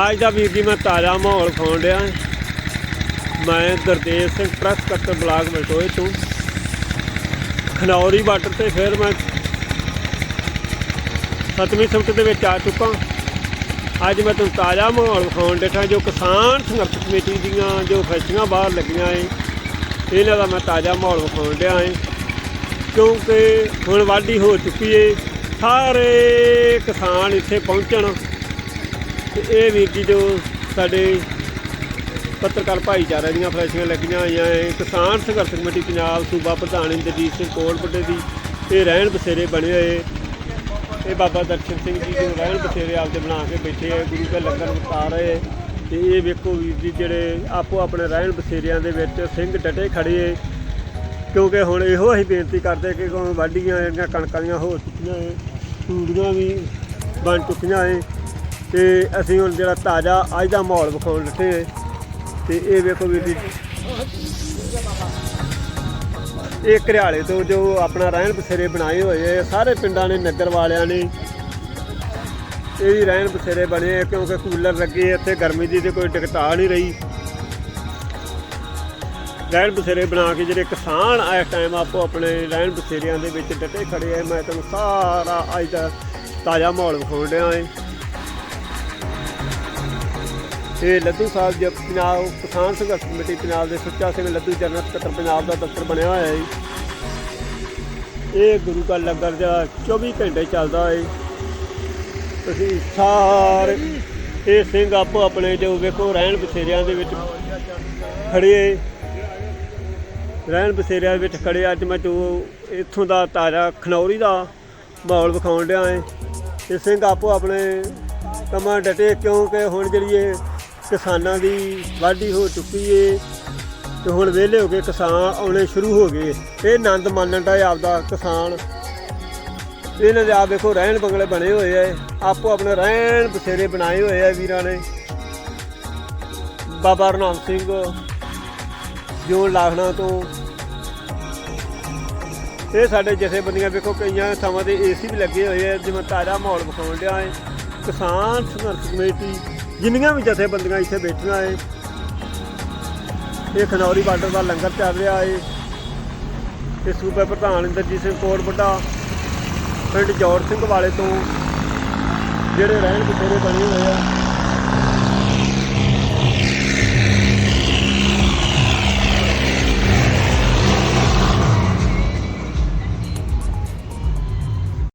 ਅੱਜ ਦਾ ਵੀਰ ਜੀ ਮੈਂ ਤਾਜ਼ਾ ਮਾਹੌਲ ਖਾਉਣ ਡਿਆ। ਮੈਂ ਗੁਰਦੇਵ ਸਿੰਘ ਪ੍ਰੈਸ ਕੱਟਰ ਬਲਾਕ ਮਟੋਏ ਤੋਂ। ਖਨੌਰੀ ਬਾਰਡਰ ਤੇ ਫਿਰ ਮੈਂ ਸਤਵੀਂ ਸਿਫਟ ਦੇ ਵਿੱਚ ਆ ਚੁੱਕਾ। ਅੱਜ ਮੈਂ ਤੁਹਾਨੂੰ ਤਾਜ਼ਾ ਮਾਹੌਲ ਵਿਖਾਉਣ ਡਿਆ, ਜੋ ਕਿਸਾਨ ਸੰਘਰਸ਼ ਕਮੇਟੀ ਦੀਆਂ ਜੋ ਫੈਕਟਰੀਆਂ ਬਾਹਰ ਲੱਗੀਆਂ ਏ, ਇਹਨਾਂ ਦਾ ਮੈਂ ਤਾਜ਼ਾ ਮਾਹੌਲ ਵਿਖਾਉਣ ਡਿਆ ਏ। ਕਿਉਂਕਿ ਹੁਣ ਵਾਢੀ ਹੋ ਚੁੱਕੀ ਏ, ਸਾਰੇ ਕਿਸਾਨ ਇੱਥੇ ਪਹੁੰਚਣ। ਤੇ ਇਹ ਵੀਰ ਜੀ ਜੋ ਸਾਡੇ ਪੱਤਰਕਾਰ ਭਾਈਚਾਰੇ ਦੀਆਂ ਫੈਸ਼ਨਾਂ ਲੱਗੀਆਂ ਹੋਈਆਂ ਏ ਕਿਸਾਨ ਸੰਘਰਸ਼ ਕਮੇਟੀ ਪੰਜਾਬ ਸੂਬਾ ਪ੍ਰਧਾਨ ਇੰਦਰਜੀਤ ਸਿੰਘ ਕੋਲਬੱਡੇ ਦੀ, ਇਹ ਰਹਿਣ ਬਸੇਰੇ ਬਣੇ ਹੋਏ। ਇਹ ਬਾਬਾ ਦਰਸ਼ਨ ਸਿੰਘ ਜੀ ਜੋ ਰਹਿਣ ਬਸੇਰੇ ਆਪਦੇ ਬਣਾ ਕੇ ਬੈਠੇ ਆ, ਗੁਰੂ ਕੇ ਲੰਗਰ ਵਰਤਾ ਰਹੇ ਤੇ ਇਹ ਵੇਖੋ ਵੀਰ ਜੀ ਜਿਹੜੇ ਆਪੋ ਆਪਣੇ ਰਹਿਣ ਬਸੇਰਿਆਂ ਦੇ ਵਿੱਚ ਸਿੰਘ ਡਟੇ ਖੜੇ ਕਿਉਂਕਿ ਹੁਣ ਇਹੋ ਅਸੀਂ ਬੇਨਤੀ ਕਰਦੇ ਕਿ ਵਾਢੀਆਂ ਜਿਹੜੀਆਂ ਕਣਕਾਂ ਦੀਆਂ ਹੋ ਚੁੱਕੀਆਂ ਏ, ਤੂੜੀਆਂ ਵੀ ਬਣ ਚੁੱਕੀਆਂ ਏ। ਤੇ ਅਸੀਂ ਹੁਣ ਜਿਹੜਾ ਤਾਜ਼ਾ ਅੱਜ ਦਾ ਮਾਹੌਲ ਵਿਖਾਉਣ ਲੱਗੇ ਏ ਤੇ ਇਹ ਵੇਖੋ ਵੀਰ ਜੀ। ਇਹ ਘਰਿਆਲੇ ਤੋਂ ਜੋ ਆਪਣਾ ਰਹਿਣ ਬਸੇਰੇ ਬਣਾਏ ਹੋਏ ਆ, ਸਾਰੇ ਪਿੰਡਾਂ ਨੇ, ਨਗਰ ਵਾਲਿਆਂ ਨੇ। ਇਹ ਵੀ ਰਹਿਣ ਬਸੇਰੇ ਬਣੇ ਆ, ਕਿਉਂਕਿ ਕੂਲਰ ਲੱਗੇ ਇੱਥੇ ਗਰਮੀ ਦੀ ਤੇ ਕੋਈ ਦਿੱਕਤਾ ਨਹੀਂ ਰਹੀ। ਰਹਿਣ ਬਸੇਰੇ ਬਣਾ ਕੇ ਜਿਹੜੇ ਕਿਸਾਨ ਇਸ ਟਾਈਮ ਆਪੋ ਆਪਣੇ ਰਹਿਣ ਬਸੇਰਿਆਂ ਦੇ ਵਿੱਚ ਡਟੇ ਖੜੇ ਆ। ਮੈਂ ਤੁਹਾਨੂੰ ਸਾਰਾ ਅੱਜ ਦਾ ਤਾਜ਼ਾ ਮਾਹੌਲ ਵਿਖਾਉਣ ਡਿਆ ਏ ਇਹ ਲੱਦੂ ਸਾਹਿਬ ਜੀ ਪੰਜਾਬ ਕਿਸਾਨ ਸੰਘਰਸ਼ ਕਮੇਟੀ ਪੰਜਾਬ ਦੇ ਸੁੱਚਾ ਸਿੰਘ ਲੱਡੂ ਜਨਰਲ ਸਕੱਤਰ ਪੰਜਾਬ ਦਾ ਦਫ਼ਤਰ ਬਣਿਆ ਹੋਇਆ ਹੈ ਇਹ ਗੁਰੂ ਕਾ ਲੰਗਰ ਦਾ 24 ਘੰਟੇ ਚੱਲਦਾ ਹੈ ਤੁਸੀਂ ਸਾਰੇ ਇਹ ਸਿੰਘ ਆਪੋ ਆਪਣੇ ਜੋ ਵੇਖੋ ਰਹਿਣ ਬਸੇਰਿਆਂ ਦੇ ਵਿੱਚ ਖੜੇ ਰਹਿਣ ਬਸੇਰਿਆਂ ਵਿੱਚ ਖੜੇ ਅੱਜ ਮੈਂ ਜੋ ਇੱਥੋਂ ਦਾ ਤਾਜ਼ਾ ਖਨੌਰੀ ਦਾ ਮਾਹੌਲ ਵਿਖਾਉਣ ਡਿਆ ਏ ਇਹ ਸਿੰਘ ਆਪੋ ਆਪਣੇ ਕੰਮਾਂ ਡਟੇ ਕਿਉਂਕਿ ਹੁਣ ਜਿਹੜੀ ਇਹ ਕਿਸਾਨਾਂ ਦੀ ਵਾਢੀ ਹੋ ਚੁੱਕੀ ਏ ਤੇ ਹੁਣ ਵਿਹਲੇ ਹੋ ਕੇ ਕਿਸਾਨ ਆਉਣੇ ਸ਼ੁਰੂ ਹੋ ਗਏ। ਇਹ ਆਨੰਦ ਮਾਣਨ ਦਾ ਆਪਦਾ ਕਿਸਾਨ। ਇਹਨਾਂ ਦੇ ਆ ਵੇਖੋ, ਰਹਿਣ ਬੰਗਲੇ ਬਣੇ ਹੋਏ ਆ ਆਪੋ ਆਪਣੇ ਰਹਿਣ ਬਸੇਰੇ ਬਣਾਏ ਹੋਏ ਆ ਵੀਰਾਂ ਨੇ। ਬਾਬਾ ਰਨਾਮ ਸਿੰਘ ਜੋ ਲਾਖਣਾ ਤੋਂ। ਇਹ ਸਾਡੇ ਜਥੇਬੰਦੀਆਂ ਵੇਖੋ, ਕਈਆਂ ਥਾਵਾਂ ਤੇ ਏਸੀ ਵੀ ਲੱਗੇ ਹੋਏ ਆ, ਜਿਵੇਂ ਤਾਜ਼ਾ ਮਾਹੌਲ ਵਿਖਾਉਣ ਡਿਆ ਹੈ ਕਿਸਾਨ ਸੰਘਰਸ਼ ਕਮੇਟੀ ਜਿੰਨੀਆਂ ਵੀ ਜਥੇਬੰਦੀਆਂ ਇੱਥੇ ਬੈਠੀਆਂ ਏ, ਇਹ ਖਨੌਰੀ ਬਾਰਡਰ ਦਾ ਲੰਗਰ ਚੱਲ ਰਿਹਾ ਏ। ਤੇ ਸੂਬੇ ਪ੍ਰਧਾਨ ਇੰਦਰਜੀਤ ਸਿੰਘ ਕੋਟ ਵੱਡਾ ਪਿੰਡ ਜੌੜ ਸਿੰਘ ਵਾਲੇ ਤੋਂ ਜਿਹੜੇ ਰਹਿਣ ਬਸੇਰੇ ਬਣੇ ਹੋਏ ਆ।